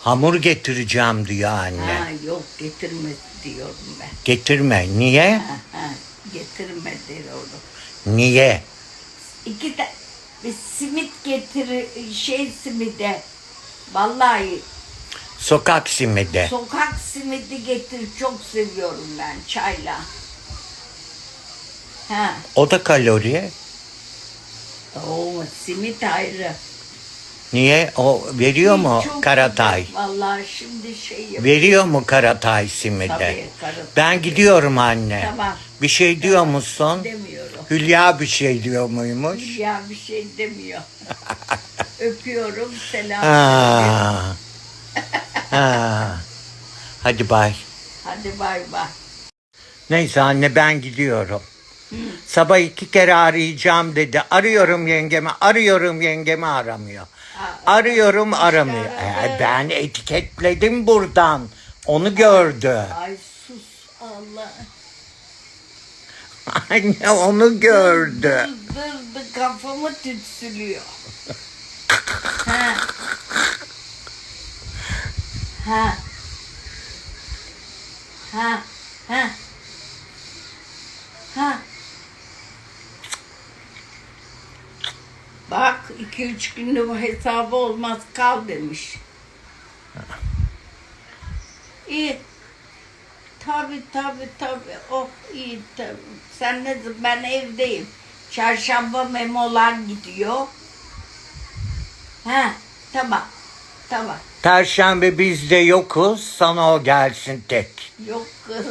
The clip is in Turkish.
Hamur getireceğim diyor anne. Ha yok getirme diyorum ben. Getirme. Niye? Ha, ha, getirme diyorum. Niye? İki bir simit getir şey simide. Vallahi Sokak simidi. sokak simidi getir çok seviyorum ben çayla. Ha, O da kalori. o simit ayrı. Niye? O veriyor mu Çok Karatay? Vallahi şimdi şey yap. Veriyor mu Karatay simidi? Tabii, Karatay. Ben gidiyorum anne. Tamam. Bir şey diyor musun? Demiyorum. Hülya bir şey diyor muymuş? Ya bir şey demiyor. Öpüyorum selam. Ha. ha. Hadi bay. Hadi bay bay. Neyse anne ben gidiyorum. Sabah iki kere arayacağım dedi. Arıyorum yengemi, arıyorum yengemi aramıyor. Arıyorum aramıyor. Ee, ben etiketledim buradan. Onu gördü. Ay sus Allah. Anne onu gördü. Dırdırdı kafamı tütsülüyor. ha. Ha. Ha. Ha. Ha. Bak iki üç günde bu hesabı olmaz kal demiş. İyi. Tabi tabi tabi. Oh iyi tabi. Sen ne ben evdeyim. Çarşamba memolar gidiyor. Ha tamam. Tamam. Perşembe bizde yokuz. Sana o gelsin tek. Yok kız.